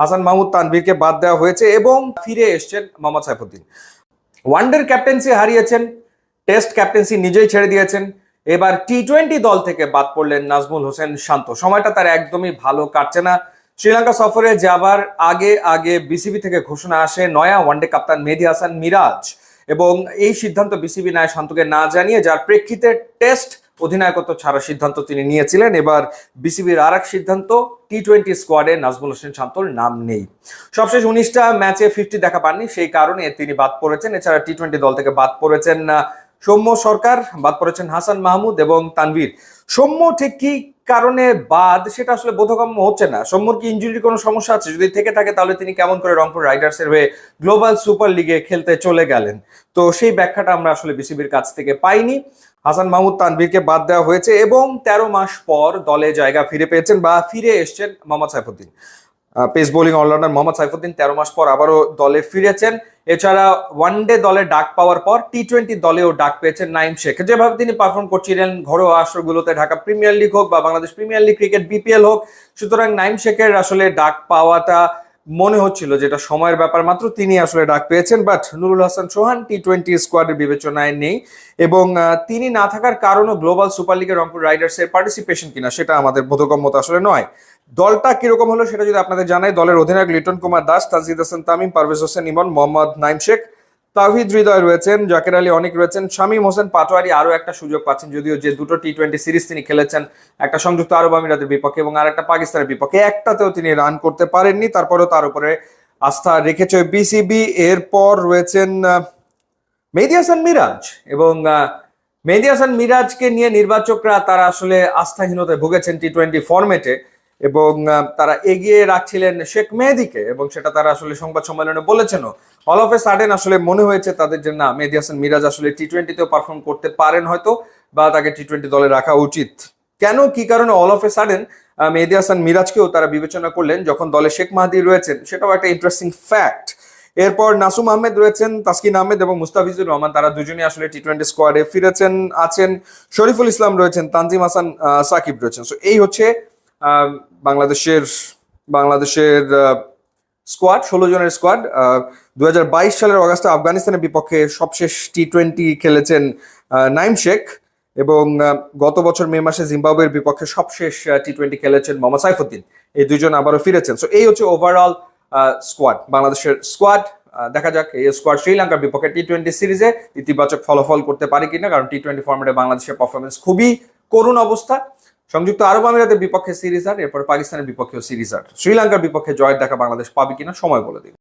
হাসান মাহমুদ তানভীরকে বাদ দেওয়া হয়েছে এবং ফিরে এসছেন মোহাম্মদ সাইফুদ্দিন। ওয়ানডের ক্যাপ্টেন্সি হারিয়েছেন, টেস্ট ক্যাপ্টেন্সি নিজেই ছেড়ে দিয়েছেন। এবার টি টোয়েন্টি দল থেকে বাদ পড়লেন নাজমুল হোসেন শান্ত। সময়টা তার একদমই ভালো কাটছে না। শ্রীলঙ্কা সফরে যাবার আগে আগে বিসিবি থেকে ঘোষণা আসে নয়া ওয়ানডে কাপ্তান মেহেদি হাসান মিরাজ এবং এই সিদ্ধান্ত বিসিবি নায় শান্তকে না জানিয়ে, যার প্রেক্ষিতে টেস্ট অধিনায়কত্ব ছাড়ার সিদ্ধান্ত তিনি নিয়েছিলেন। এবার বিসিবির আর এক সিদ্ধান্ত টি টোয়েন্টি স্কোয়াডে নাজমুল হোসেন শান্তর নাম নেই। সবশেষ উনিশটা ম্যাচে ফিফটি দেখা পাননি, সেই কারণে তিনি বাদ পড়েছেন। এছাড়া টি টোয়েন্টি দল থেকে বাদ পড়েছেন সৌম্য সরকার, বাদ পড়েছেন হাসান মাহমুদ এবং তানভীর। সৌম্য ঠিক কি কারণে বাদ সেটা আসলে বোধগম্য হচ্ছে না। সৌম্যর কি ইঞ্জুরির কোনো সমস্যা আছে? যদি থেকে থাকে, তাহলে তিনি কেমন করে রংপুর রাইডার্সের হয়ে গ্লোবাল সুপার লিগে খেলতে চলে গেলেন? তো সেই ব্যাখ্যাটা আমরা আসলে বিসিবির কাছ থেকে পাইনি। হাসান মাহমুদ তানভীরকে বাদ দেওয়া হয়েছে এবং তেরো মাস পর দলে জায়গা ফিরে পেয়েছেন বা ফিরে এসছেন Mohammad Saifuddin. Pace bowling allrounder Mohammad Saifuddin তেরো মাস পর আবারও দলে ফিরেছেন। এছাড়া ওয়ান ডে দলে ডাক পাওয়ার পর টি টোয়েন্টি দলেও ডাক পেয়েছেন নাইম শেখ। যেভাবে তিনি পারফর্ম করছিলেন, ঘরোয়া আসরগুলোতে ঢাকা প্রিমিয়ার লিগ হোক বা Bangladesh premier league cricket, BPL হোক, সুতরাং নাইম শেখের আসলে ডাক পাওয়াটা মনে হচ্ছিল যেটা সময়ের ব্যাপার, মাত্র তিনি আসলে ডাক পেয়েছেন but Nurul Hasan Sohan T twenty স্কোয়াডের বিবেচনায় নেই এবং তিনি না থাকার কারণও গ্লোবাল সুপার লিগের রংপুর রাইডার্সের পার্টিসিপেশন কিনা সেটা আমাদের বোধগম্যতা আসলে নয়। দলটা কীরকম হলো সেটা যদি আপনাদের জানাই, দলের অধিনায়ক লিটন কুমার দাস তাজিদ হাসান তামিম, পারভেজ হোসেন ইমন, মোহাম্মদ নাইম শেখ তাহিদ হৃদয় রয়েছেন, জাকের আলী অনেক রয়েছেন, শামীম হোসেন পাটোয়ারি আরও একটা সুযোগ পাচ্ছেন, যদিও যে দুটো টি টোয়েন্টি সিরিজ তিনি খেলেছেন, একটা সংযুক্ত আরব আমিরাতের বিপক্ষে এবং আর একটা পাকিস্তানের বিপক্ষে। একটাতেও তিনি রান করতে পারেননি, তারপরেও তার উপরে আস্থা রেখেছে বিসিবি এরপর রয়েছেন মেহেদি হাসান মিরাজ এবং মেহেদি হাসান মিরাজকে নিয়ে নির্বাচকরা তারা আসলে আস্থাহীনতায় ভুগেছেন টি টোয়েন্টি ফরম্যাটে এবং তারা এগিয়ে রাখছিলেন শেখ মেহেদিকে এবং সেটা তারা আসলে সংবাদ সম্মেলনে বলেছেনও। অল অফ এ সাডেন আসলে মনে হয়েছে তাদের যে, না, মেহেদি হাসান মিরাজ আসলে টি টোয়েন্টিতেও পারফর্ম করতে পারেন হয়তো বা তাকে টি টোয়েন্টি দলে রাখা উচিত। কেন? কি কারণে? All of a sudden Mehedi Hasan মিরাজকেও তারা বিবেচনা করলেন যখন দলে শেখ মাহাদি রয়েছেন। সেটাও একটা ইন্টারেস্টিং ফ্যাক্ট এরপর নাসুম আহমেদ রয়েছেন, তাসকিন আহমেদ এবং মুস্তাফিজুর রহমান, তারা দুজনে আসলে টি টোয়েন্টি স্কোয়াডে ফিরেছেন, আছেন। শরীফুল ইসলাম রয়েছেন, তানজিম হাসান সাকিব রয়েছেন। সো এই হচ্ছে বাংলাদেশের বাংলাদেশের স্কোয়াড ষোলো জনের স্কোয়াড দুই হাজার বাইশ সালের অগাস্টে আফগানিস্তানের বিপক্ষে সবশেষ টি টোয়েন্টি খেলেছেন নাইম শেখ এবং গত বছর মে মাসে জিম্বাবুয়ের বিপক্ষে সবশেষ টি টোয়েন্টি খেলেছেন মোহাম্মদ সাইফুদ্দিন। এই দুজন আবারও ফিরেছেন। সো এই হচ্ছে ওভারঅল স্কোয়াড বাংলাদেশের স্কোয়াড দেখা যাক এই স্কোয়াড শ্রীলঙ্কার বিপক্ষে টি টোয়েন্টি সিরিজে ইতিবাচক ফলাফল করতে পারে কিনা, কারণ টি টোয়েন্টি ফর্মেটে বাংলাদেশের পারফরমেন্স খুবই করুণ অবস্থা। সংযুক্ত আরব আমিরাতের বিপক্ষে সিরিজ আর এরপর পাকিস্তানের বিপক্ষেও সিরিজ আর শ্রীলঙ্কার বিপক্ষে জয়ের দেখা বাংলাদেশ পাবে কিনা সময় বলে দিবে